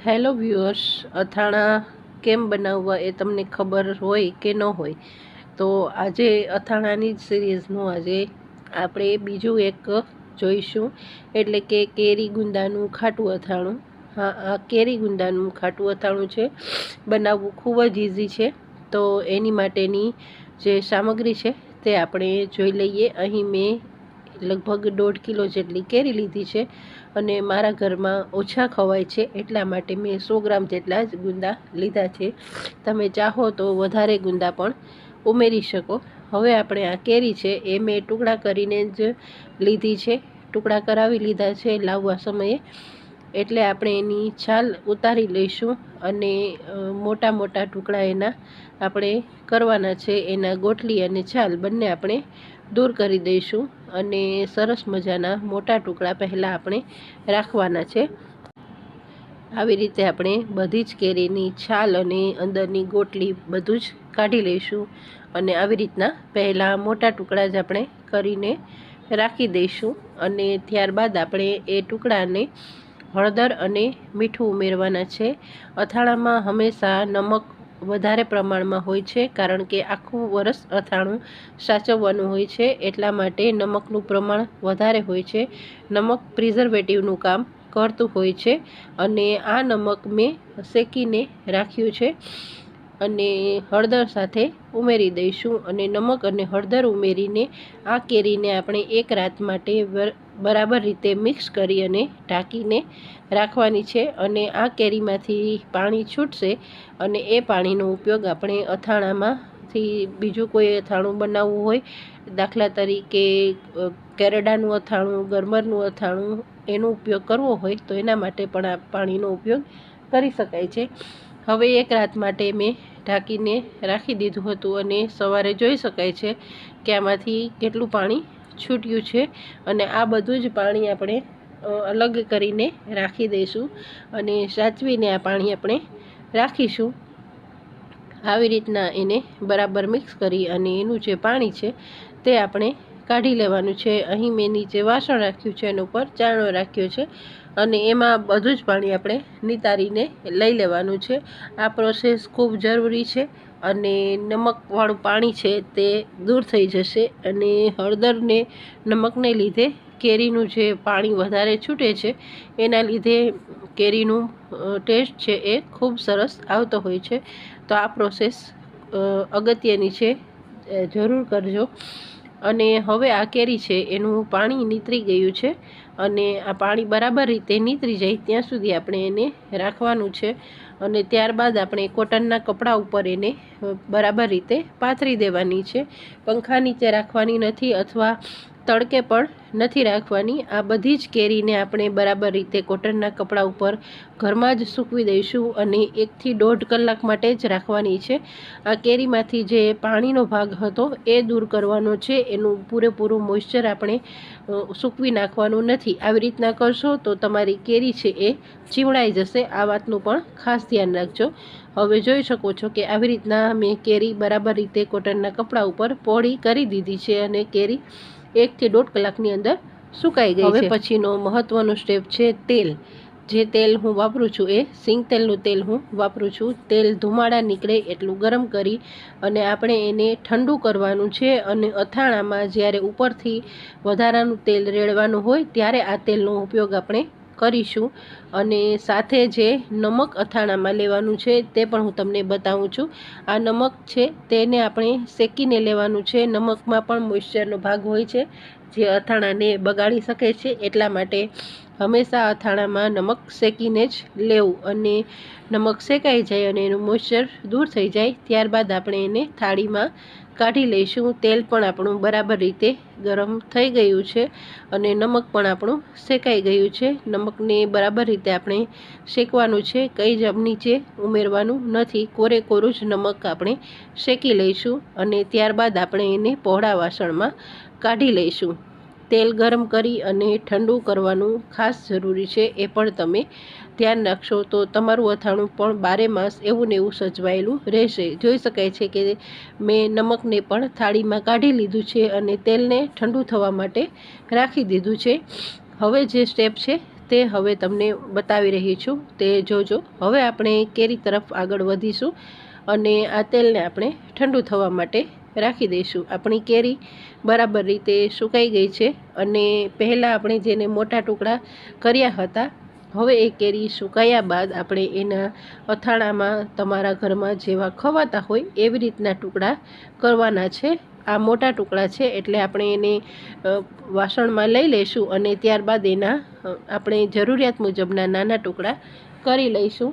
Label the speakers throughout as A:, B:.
A: Hello viewers અથાણા કેમ બનાવવા એ તમને ખબર હોય કે ન હોય? તો આજે અથાણાની જ સિરીઝનું આજે આપણે બીજું એક જોઈશું. એટલે કે કેરી ગુંદાનું ખાટું અથાણું. હા, આ કેરી ગુંદાનું ખાટું અથાણું છે. બનાવવું ખૂબ જ ઇઝી છે. તો એની માટેની જે સામગ્રી છે તે આપણે જોઈ લઈએ. અહીં મેં લગભગ દોઢ કિલો જેટલી કેરી લીધી છે અને મારા ઘરમાં ઓછા ખવાય છે એટલા માટે મેં સો ગ્રામ જેટલા જ ગુંદા લીધા છે. તમે ચાહો તો વધારે ગુંદા પણ ઉમેરી શકો. હવે આપણે આ કેરી છે એ મેં ટુકડા કરીને જ લીધી છે. ટુકડા કરાવી લીધા છે લાવવા સમયે. એટલે આપણે એની છાલ ઉતારી લઈશું અને મોટા મોટા ટુકડા એના આપણે કરવાના છે. એના ગોટલી અને છાલ બંને આપણે દૂર કરી દઈશું અને સરસ મજાના મોટા ટુકડા પહેલાં આપણે રાખવાના છે. આવી રીતે આપણે બધી જ કેરીની છાલ અને અંદરની ગોટલી બધું જ કાઢી લઈશું અને આવી રીતના પહેલાં મોટા ટુકડા જ આપણે કરીને રાખી દઈશું અને ત્યારબાદ આપણે એ ટુકડાને હળદર અને મીઠું ઉમેરવાના છે. અથાણામાં હંમેશા નમક વધારે પ્રમાણમાં હોય છે, કારણ કે આખું વરસ અથાણું સાચવવાનું હોય છે, એટલા માટે નમકનું પ્રમાણ વધારે હોય છે. નમક પ્રિઝર્વેટિવનું કામ કરતું હોય છે અને આ નમક મેં શેકીને રાખ્યું છે અને હળદર સાથે ઉમેરી દઈશું અને નમક અને હળદર ઉમેરીને આ કેરીને આપણે એક રાત માટે બરાબર રીતે મિક્સ કરી અને ઢાંકીને રાખવાની છે અને આ કેરીમાંથી પાણી છૂટશે અને એ પાણીનો ઉપયોગ આપણે અથાણામાંથી બીજું કોઈ અથાણું બનાવવું હોય, દાખલા તરીકે કેરેડાનું અથાણું, ગરમરનું અથાણું એનો ઉપયોગ કરવો હોય તો એના માટે પણ આ પાણીનો ઉપયોગ કરી શકાય છે. હવે એક રાત માટે મેં ઢાંકીને રાખી દીધું હતું અને સવારે જોઈ શકાય છે કે આમાંથી કેટલું પાણી છૂટ્યું છે અને આ બધું જ પાણી આપણે અલગ કરીને રાખી દઈશું અને સાચવીને આ પાણી આપણે રાખીશું. આવી રીતના એને બરાબર મિક્સ કરી અને એનું જે પાણી છે તે આપણે કાઢી લેવાનું છે. અહીં મેં નીચે વાસણ રાખ્યું છે એના ઉપર ચાણો રાખ્યો છે અને એમાં બધું જ પાણી આપણે નિતારીને લઈ લેવાનું છે. આ પ્રોસેસ ખૂબ જરૂરી છે. અને નમકવાળું પાણી છે તે દૂર થઈ જશે અને હળદરને નમકને લીધે કેરીનું જે પાણી વધારે છૂટે છે, એના લીધે કેરીનું ટેસ્ટ છે એ ખૂબ સરસ આવતો હોય છે. તો આ પ્રોસેસ અગત્યની છે જરૂર કરજો. અને હવે આ કેરી છે એનું પાણી નીતરી ગયું છે અને આ પાણી બરાબર રીતે નીતરી જાય ત્યાં સુધી આપણે એને રાખવાનું છે. અને ત્યારબાદ આપણે કોટનના કપડાં ઉપર એને બરાબર રીતે પાથરી દેવાની છે. પંખા નીચે રાખવાની નથી અથવા તડકે પણ નથી રાખવાની. આ બધી જ કેરીને આપણે બરાબર રીતે કોટનના કપડા ઉપર ઘરમાં જ સૂકવી દઈશું અને એકથી દોઢ કલાક માટે જ રાખવાની છે. આ કેરીમાંથી જે પાણીનો ભાગ હતો એ દૂર કરવાનો છે. એનું પૂરેપૂરું મોઇશ્ચર આપણે સૂકવી નાખવાનું નથી. આવી રીતના કરશો તો તમારી કેરી છે એ ચીવડાઈ જશે. આ વાતનું પણ ખાસ ધ્યાન રાખજો. હવે જોઈ શકો છો કે આવી રીતના મેં કેરી બરાબર રીતે કોટનના કપડા ઉપર પોળી કરી દીધી છે અને કેરી એકથી દોઢ કલાકની અંદર સુકાઈ ગઈ હવે પછીનો મહત્ત્વનો સ્ટેપ છે તેલ. જે તેલ હું વાપરું છું એ સિંગ તેલનું તેલ હું વાપરું છું. તેલ ધુમાડા નીકળે એટલું ગરમ કરી અને આપણે એને ઠંડુ કરવાનું છે અને અથાણામાં જ્યારે ઉપરથી વધારાનું તેલ રેડવાનું હોય ત્યારે આ તેલનો ઉપયોગ આપણે કરીશું. અને સાથે જે નમક અથાણામાં લેવાનું છે તે પણ હું તમને બતાવું છું. આ નમક છે તેને આપણે શેકીને લેવાનું છે. નમકમાં પણ મોઇશ્ચરનો ભાગ હોય છે જે અથાણાને બગાડી શકે છે. એટલા માટે હંમેશા અથાણામાં નમક શેકીને જ લેવું. અને નમક શેકાઈ જાય અને એનું મોઇશ્ચર દૂર થઈ જાય. ત્યારબાદ આપણે એને થાળીમાં કાઢી લઈશું. તેલ પણ આપણું બરાબર રીતે ગરમ થઈ ગયું છે અને નમક પણ આપણું શેકાઈ ગયું છે. નમકને બરાબર રીતે આપણે શેકવાનું છે. કંઈ જ નીચે ઉમેરવાનું નથી. કોરે કોરું જ નમક આપણે શેકી લઈશું અને ત્યારબાદ આપણે એને પહોળા વાસણમાં કાઢી લઈશું. તેલ ગરમ કરી અને ઠંડુ કરવાનું ખાસ જરૂરી છે. એ પણ તમે ધ્યાન રાખશો તો તમારું અથાણું પણ બારે માસ એવું ને એવું સજવાયેલું રહેશે. જોઈ શકાય છે કે મેં નમકને પણ થાળીમાં કાઢી લીધું છે અને તેલને ઠંડુ થવા માટે રાખી દીધું છે. હવે જે સ્ટેપ છે તે હવે તમને બતાવી રહી છું. તે જોજો. હવે આપણે કેરી તરફ આગળ વધીશું અને આ તેલને આપણે ઠંડુ થવા માટે રાખી દઈશું. આપણી કેરી બરાબર રીતે સુકાઈ ગઈ છે અને પહેલાં આપણે જેને મોટા ટુકડા કર્યા હતા હવે એ કેરી સુકાયા બાદ આપણે એના અથાણામાં તમારા ઘરમાં જેવા ખવાતા હોય એવી રીતના ટુકડા કરવાના છે. આ મોટા ટુકડા છે એટલે આપણે એને વાસણમાં લઈ લઈશું અને ત્યારબાદ એના આપણે જરૂરિયાત મુજબના નાના ટુકડા કરી લઈશું.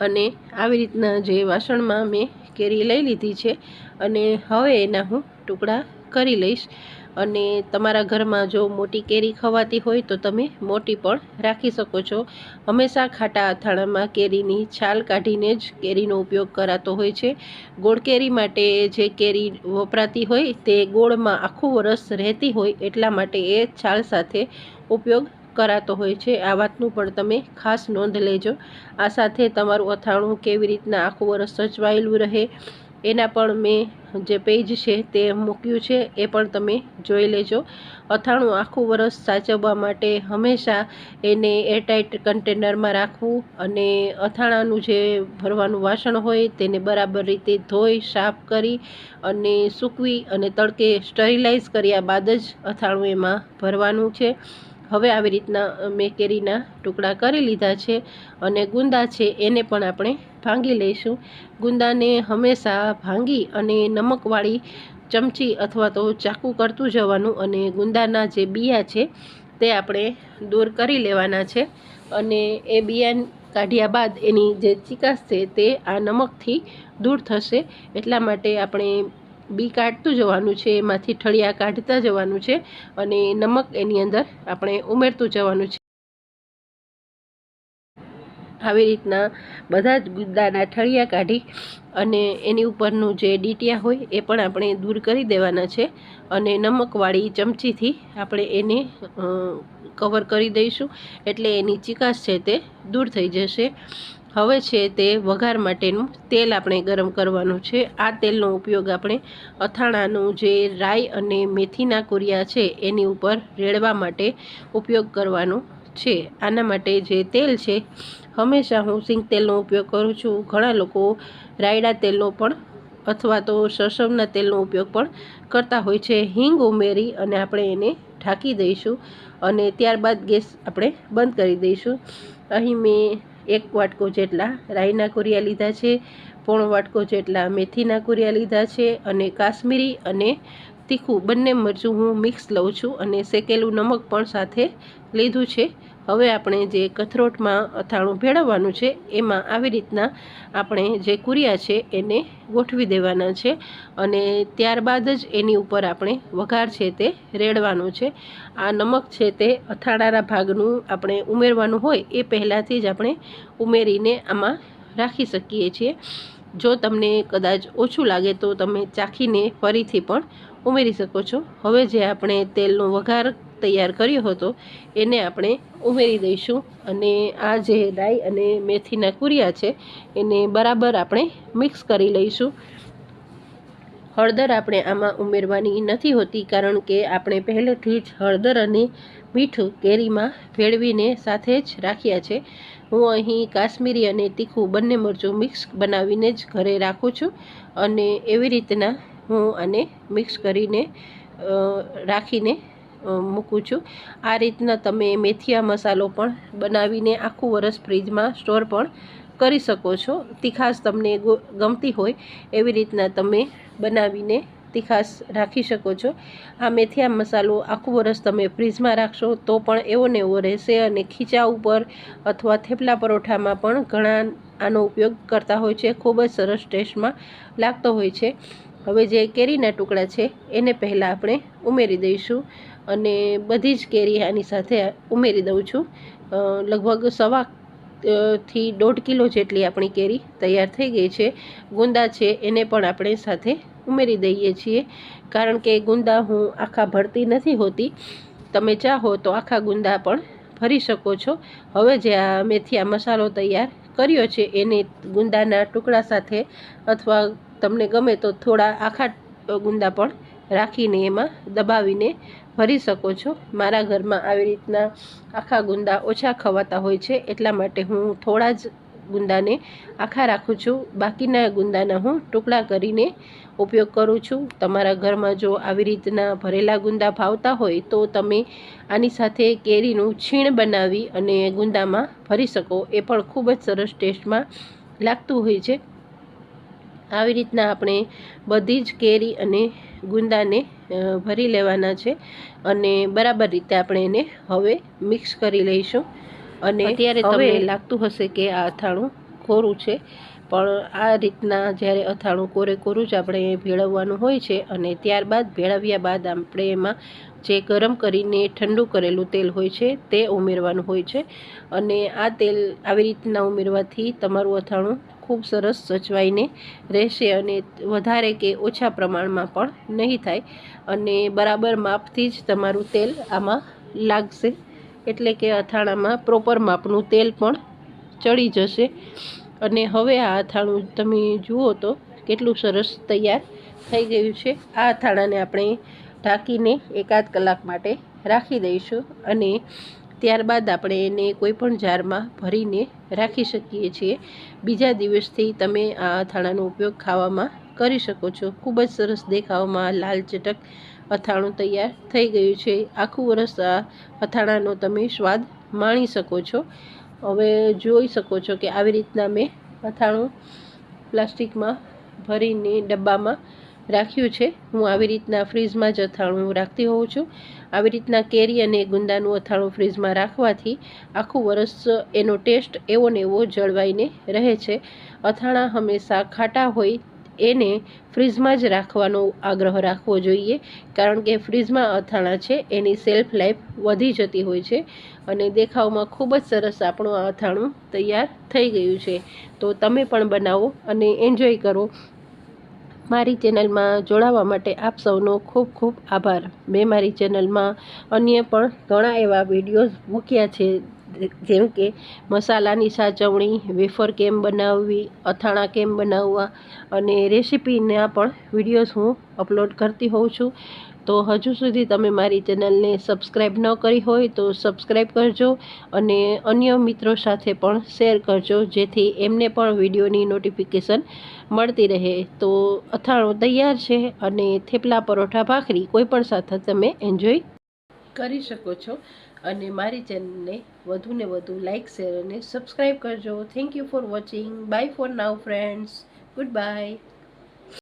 A: અને આવી રીતના જે વાસણમાં મેં કેરી લઈ લીધી છે અને હવે એના હું ટુકડા કરી લઈશ. અને તમારા ઘરમાં જો મોટી કેરી ખવાતી હોય તો તમે મોટી પણ રાખી શકો છો. હંમેશા ખાટા અથાણામાં કેરીની છાલ કાઢીને જ કેરીનો ઉપયોગ કરાતો હોય છે. ગોળ કેરી માટે જે કેરી વપરાતી હોય તે ગોળમાં આખું વરસ રહેતી હોય એટલા માટે એ છાલ સાથે ઉપયોગ કરાતો હોય છે. આ વાતનું પણ તમે ખાસ નોંધ લેજો. આ સાથે તમારું અથાણું કેવી રીતના આખું વરસ સચવાયેલું રહે એના પણ મેં જે પેજ છે તે મૂક્યું છે, એ પણ તમે જોઈ લેજો. અથાણું આખું વરસ સાચવવા માટે હંમેશા એને એરટાઇટ કન્ટેનરમાં રાખવું અને અથાણાનું જે ભરવાનું વાસણ હોય તેને બરાબર રીતે ધોઈ, સાફ કરી અને સૂકવી અને તડકે સ્ટરીલાઇઝ કર્યા બાદ જ અથાણું એમાં ભરવાનું છે. હવે આવી રીતના મેં કેરીના ટુકડા કરી લીધા છે અને ગુંદા છે એને પણ આપણે ભાંગી લઈશું. ગુંદાને હંમેશા ભાંગી અને નમકવાળી ચમચી અથવા તો ચાકુ કરતું જવાનું અને ગુંદાના જે બિયા છે તે આપણે દૂર કરી લેવાના છે અને એ બિયા કાઢ્યા બાદ એની જે ચિકાસ છે તે આ નમકથી દૂર થશે. એટલા માટે આપણે બી કાઢતું જવાનું છે, એમાંથી ઠળિયા કાઢતા જવાનું છે અને નમક એની અંદર આપણે ઉમેરતું જવાનું છે. આવી રીતના બધા જ ગુદ્દાના ઠળિયા કાઢી અને એની ઉપરનું જે ડીટિયા હોય એ પણ આપણે દૂર કરી દેવાના છે અને નમકવાળી ચમચીથી આપણે એને કવર કરી દઈશું એટલે એની ચિકાસ છે તે દૂર થઈ જશે. હવે છે તે વઘાર માટેનું તેલ આપણે ગરમ કરવાનું છે. આ તેલનો ઉપયોગ આપણે અથાણાનું જે રાઈ અને મેથીના કુરિયા છે એની ઉપર રેડવા માટે ઉપયોગ કરવાનો છે. આના માટે જે તેલ છે, હંમેશા હું સિંગ તેલનો ઉપયોગ કરું છું. ઘણા લોકો રાયડા તેલનો પણ અથવા તો સરસવના તેલનો ઉપયોગ પણ કરતા હોય છે. હિંગ ઉમેરી અને આપણે એને ઢાંકી દઈશું અને ત્યારબાદ ગેસ આપણે બંધ કરી દઈશું. અહીં મેં એક વાટકો જેટલા રાઈના કુરિયા લીધા છે, પોણો વાટકો જેટલા મેથીના કુરિયા લીધા છે અને કાશ્મીરી અને તીખું બંને મરચું હું મિક્સ લઉં છું અને શેકેલું નમક પણ સાથે લીધું છે. હવે આપણે જે કથરોટમાં અથાણું ભેળવવાનું છે, એમાં આવી રીતના આપણે જે કુરિયા છે એને ગોઠવી દેવાના છે અને ત્યારબાદ જ એની ઉપર આપણે વઘાર છે તે રેડવાનું છે. આ નમક છે તે અથાણાના ભાગનું આપણે ઉમેરવાનું હોય એ પહેલાંથી જ આપણે ઉમેરીને આમાં રાખી શકીએ છીએ. જો તમને કદાચ ઓછું લાગે તો તમે ચાખીને ફરીથી પણ ઉમેરી શકો છો. હવે જે આપણે તેલનો વઘાર તૈયાર કર્યો હતો, એને આપણે ઉમેરી દઈશું. અને આ જે રાઈ અને મેથીના કુરિયા છે, એને બરાબર આપણે મિક્સ કરી લઈશું. હળદર આપણે આમાં ઉમેરવાની નથી હોતી, કારણ કે આપણે પહેલેથી જ હળદર અને મીઠું કેરીમાં ભેળવીને સાથે જ રાખ્યા છે. હું અહીં કાશ્મીરી અને તીખું બંને મરચું મિક્સ બનાવીને જ ઘરે રાખું છું અને એવી રીતના હું આને મિક્સ કરીને રાખીને મૂકું છું. આ રીતના તમે મેથીયા મસાલો પણ બનાવીને આખું વરસ ફ્રીજમાં સ્ટોર પણ કરી શકો છો. તીખાશ તમને ગમતી હોય એવી રીતના તમે બનાવીને તીખાશ રાખી શકો છો. આ મેથીયા મસાલો આખું વરસ તમે ફ્રીજમાં રાખશો તો પણ એવો ને એવો રહેશે અને ખીચા ઉપર અથવા થેપલા પરોઠામાં પણ ઘણા આનો ઉપયોગ કરતા હોય છે. ખૂબ જ સરસ ટેસ્ટમાં લાગતો હોય છે. હવે જે કેરીના ટુકડા છે એને પહેલાં આપણે ઉમેરી દઈશું. અને બધી જ કેરી આની સાથે ઉમેરી દઉં છું. લગભગ સવા થી દોઢ કિલો જેટલી આપણી કેરી તૈયાર થઈ ગઈ છે. ગુંદા છે એને પણ આપણે સાથે ઉમેરી દઈએ છીએ. કારણ કે ગુંદા હું આખા ભરતી નથી હોતી. તમે ચાહો તો આખા ગુંદા પણ ભરી શકો છો. હવે જે આ મેથીયા મસાલો તૈયાર કર્યો છે, એને ગુંદાના ટુકડા સાથે અથવા તમને ગમે તો થોડા આખા ગુંદા પણ રાખીને એમાં દબાવીને ભરી શકો છો. મારા ઘરમાં આવી રીતના આખા ગુંદા ઓછા ખવાતા હોય છે, એટલા માટે હું થોડા જ ગુંદાને આખા રાખું છું. બાકીના ગુંદાના હું ટુકડા કરીને ઉપયોગ કરું છું. તમારા ઘરમાં જો આવી રીતના ભરેલા ગુંદા ભાવતા હોય, તો તમે આની સાથે કેરીનું છીણ બનાવી અને ગુંદામાં ભરી શકો. એ પણ ખૂબ જ સરસ ટેસ્ટમાં લાગતું હોય છે. આવી રીતના આપણે બધી જ કેરી અને ગુંદાને ભરી લેવાના છે અને બરાબર રીતે આપણે એને હવે મિક્સ કરી લઈશું. અને અત્યારે તમને લાગતું હશે કે આ અથાણું કોરું છે પણ આ રીતના જ્યારે અથાણું કોરે કોરું જ આપણે ભેળવવાનું હોય છે અને ત્યારબાદ ભેળવ્યા બાદ આપણે એમાં જે ગરમ કરીને ઠંડુ કરેલું તેલ હોય છે તે ઉમેરવાનું હોય છે. અને આ તેલ આવી રીતના ઉમેરવાથી તમારું અથાણું ખૂબ સરસ સચવાઈને રહેશે અને વધારે કે ઓછા પ્રમાણમાં પણ નહીં થાય. અને બરાબર માપથી જ તમારું તેલ આમાં લાગશે. એટલે કે અથાણામાં પ્રોપર માપનું તેલ પણ ચડી જશે. અને હવે આ અથાણું તમે જુઓ તો કેટલું સરસ તૈયાર થઈ ગયું છે. આ અથાણાને આપણે ઢાંકીને એકાદ કલાક માટે રાખી દઈશું. અને ત્યારબાદ આપણે એને કોઈપણ જારમાં ભરીને રાખી શકીએ છીએ. બીજા દિવસથી તમે આ અથાણાનો ઉપયોગ ખાવામાં કરી શકો છો. ખૂબ જ સરસ દેખાવમાં લાલ ચટક અથાણું તૈયાર થઈ ગયું છે. આખું વરસ આ અથાણાનો તમે સ્વાદ માણી શકો છો. હવે જોઈ શકો છો કે આવી રીતના મેં અથાણું પ્લાસ્ટિકમાં ભરીને ડબ્બામાં રાખ્યું છે. હું આવી રીતના ફ્રીજમાં જ અથાણું રાખતી હોઉં છું. આવી રીતના કેરી અને ગુંદાનું અથાણું ફ્રીજમાં રાખવાથી આખું વરસ એનો ટેસ્ટ એવો ને એવો જળવાઈને રહે છે. અથાણા હંમેશા ખાટા હોય એને ફ્રીજમાં જ રાખવાનો આગ્રહ રાખવો જોઈએ, કારણ કે ફ્રીજમાં અથાણા છે, એની સેલ્ફ લાઈફ વધી જતી હોય છે અને દેખાવમાં ખૂબ જ સરસ આપણું આ અથાણું તૈયાર થઈ ગયું છે. તો તમે પણ બનાવો અને એન્જોય કરો. મારી ચેનલમાં જોડાવા માટે આપ સૌનો ખૂબ ખૂબ આભાર. મેં મારી ચેનલમાં અન્ય પણ ઘણા એવા વિડીયોઝ મૂક્યા છે, જેમ કે મસાલાની સાચવણી, વેફર કેમ બનાવવી, અથાણા કેમ બનાવવા અને રેસીપીના પણ વિડીયોઝ હું અપલોડ કરતી હોઉં છું. તો હજુ સુધી તમે મારી ચેનલને સબસ્ક્રાઈબ ન કરી હોય તો સબસ્ક્રાઈબ કરજો અને અન્ય મિત્રો સાથે પણ શેર કરજો, જેથી એમને પણ વિડીયોની નોટિફિકેશન મળતી રહે. તો અથાણું તૈયાર છે અને થેપલા પરોઠા ભાખરી કોઈપણ સાથે તમે એન્જોય કરી શકો છો. અને મારી ચેનલને વધુને વધુ લાઇક શેર અને સબસ્ક્રાઈબ કરજો. Thank you for watching bye for now friends good bye